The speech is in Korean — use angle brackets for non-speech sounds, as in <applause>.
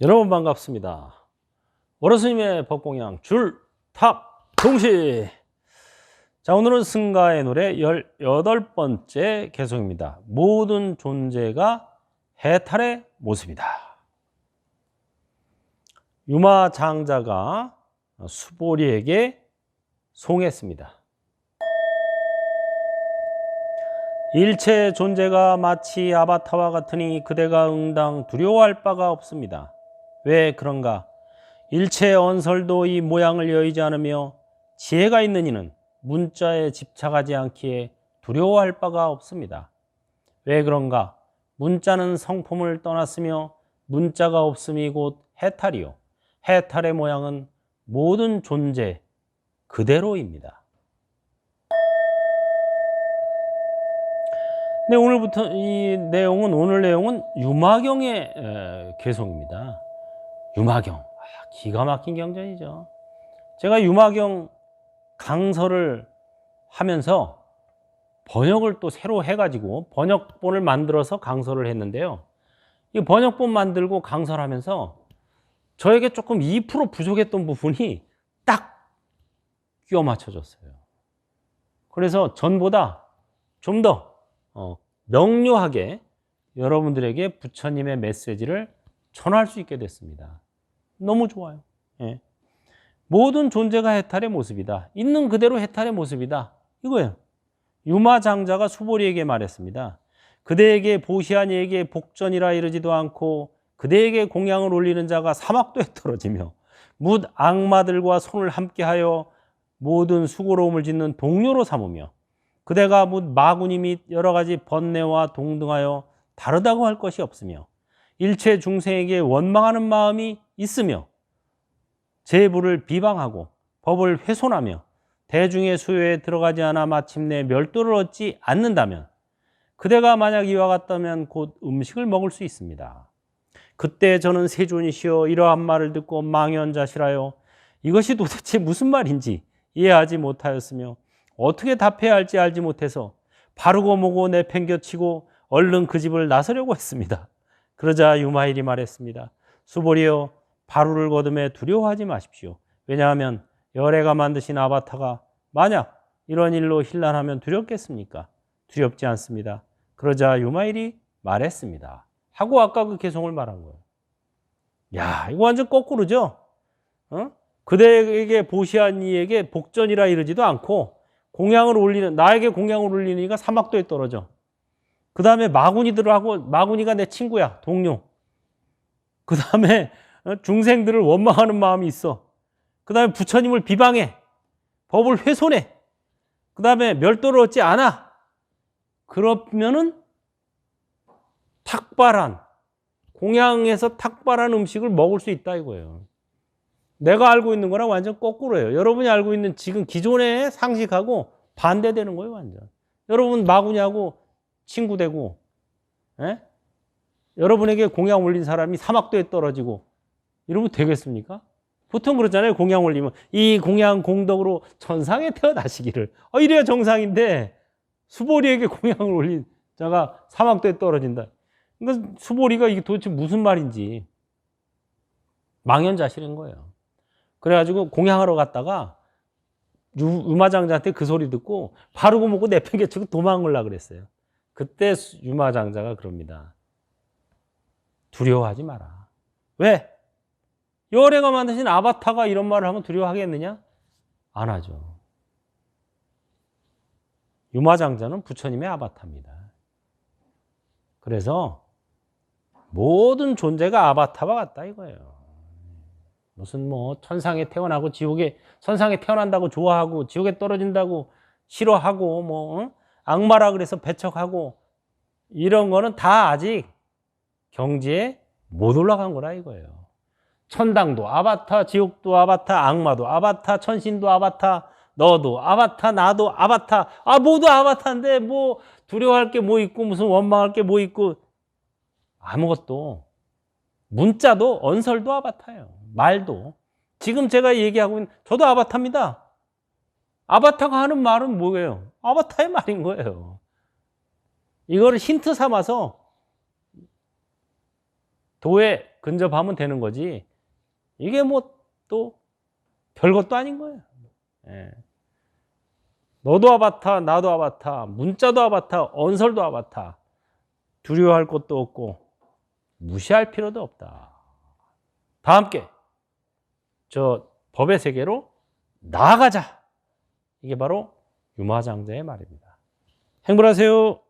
여러분 반갑습니다. 어르스님의 법공양 줄탑 동시. 자, 오늘은 승가의 노래 18번째 개송입니다. 모든 존재가 해탈의 모습이다. 유마 장자가 수보리에게 송했습니다. 일체 존재가 마치 아바타와 같으니 그대가 응당 두려워할 바가 없습니다. 왜 그런가? 일체 언설도 이 모양을 여의지 않으며 지혜가 있는 이는 문자에 집착하지 않기에 두려워할 바가 없습니다. 왜 그런가? 문자는 성품을 떠났으며 문자가 없음이 곧 해탈이요. 해탈의 모양은 모든 존재 그대로입니다. 네, 오늘부터 이 내용은 오늘 내용은 유마경의 에, 개송입니다. 유마경. 아, 기가 막힌 경전이죠. 제가 유마경 강서를 하면서 번역을 또 새로 해가지고 번역본을 만들어서 강서를 했는데요. 이 번역본 만들고 강서를 하면서 저에게 조금 2% 부족했던 부분이 딱 끼워 맞춰졌어요. 그래서 전보다 좀더 어, 명료하게 여러분들에게 부처님의 메시지를 전할 수 있게 됐습니다. 너무 좋아요. 예. 모든 존재가 해탈의 모습이다. 있는 그대로 해탈의 모습이다. 이거예요. 유마장자가 수보리에게 말했습니다. 그대에게 보시한 이에게 복전이라 이르지도 않고 그대에게 공양을 올리는 자가 사막도에 <laughs> 떨어지며 묻 악마들과 손을 함께하여 모든 수고로움을 짓는 동료로 삼으며 그대가 묻 마구니 및 여러 가지 번뇌와 동등하여 다르다고 할 것이 없으며 일체 중생에게 원망하는 마음이 있으며 제부를 비방하고 법을 훼손하며 대중의 수요에 들어가지 않아 마침내 멸도를 얻지 않는다면 그대가 만약 이와 같다면 곧 음식을 먹을 수 있습니다. 그때 저는 세존이시여 이러한 말을 듣고 망연자실하여 이것이 도대체 무슨 말인지 이해하지 못하였으며 어떻게 답해야 할지 알지 못해서 바르고 모고 내팽겨치고 얼른 그 집을 나서려고 했습니다. 그러자 유마일이 말했습니다. 수보리여 바루를 거둠에 두려워하지 마십시오. 왜냐하면 열애가 만드신 아바타가 만약 이런 일로 힐난하면 두렵겠습니까? 두렵지 않습니다. 그러자 유마일이 말했습니다. 하고 아까 그 개송을 말한 거예요. 야, 이거 완전 거꾸로죠? 어? 그대에게 보시한 이에게 복전이라 이르지도 않고 공양을 올리는 나에게 공양을 올리는 이가 사막도에 떨어져. 그 다음에 마구니들하고 마구니가 내 친구야 동료. 그 다음에 중생들을 원망하는 마음이 있어. 그 다음에 부처님을 비방해. 법을 훼손해. 그 다음에 멸도를 얻지 않아. 그러면은 탁발한 공양에서 탁발한 음식을 먹을 수 있다 이거예요. 내가 알고 있는 거랑 완전 거꾸로예요. 여러분이 알고 있는 지금 기존의 상식하고 반대되는 거예요, 완전. 여러분 마구냐고 친구 되고, 예? 여러분에게 공양 올린 사람이 사막도에 떨어지고, 이러면 되겠습니까? 보통 그렇잖아요. 공양 올리면. 이 공양 공덕으로 천상에 태어나시기를. 어, 이래야 정상인데, 수보리에게 <laughs> 공양을 올린 자가 사막도에 떨어진다. 그러니까 수보리가 이게 도대체 무슨 말인지 망연자실인 거예요. 그래가지고 공양하러 갔다가 유마장자한테 그 소리 듣고 바르고 먹고 내팽개치고 도망을라 그랬어요. 그때 유마장자가 그럽니다. 두려워하지 마라. 왜? 열애가 만드신 아바타가 이런 말을 하면 두려워하겠느냐? 안 하죠. 유마장자는 부처님의 아바타입니다. 그래서 모든 존재가 아바타와 같다 이거예요. 무슨 뭐 천상에 태어나고 지옥에 선상에 태어난다고 좋아하고 지옥에 떨어진다고 싫어하고 뭐 응? 악마라 그래서 배척하고 이런 거는 다 아직 경지에 못 올라간 거라 이거예요. 천당도 아바타, 지옥도 아바타, 악마도 아바타, 천신도 아바타, 너도 아바타, 나도 아바타. 아 모두 아바타인데 뭐 두려워할 게 뭐 있고 무슨 원망할 게 뭐 있고 아무것도 문자도 언설도 아바타예요. 말도. 지금 제가 얘기하고 있는 저도 아바타입니다. 아바타가 하는 말은 뭐예요? 아바타의 말인 거예요. 이거를 힌트 삼아서 도에 근접하면 되는 거지. 이게 뭐 또 별것도 아닌 거예요. 예. 너도 아바타, 나도 아바타, 문자도 아바타, 언설도 아바타. 두려워할 것도 없고 무시할 필요도 없다. 다 함께 저 법의 세계로 나아가자. 이게 바로 유마장자의 말입니다. 행복하세요.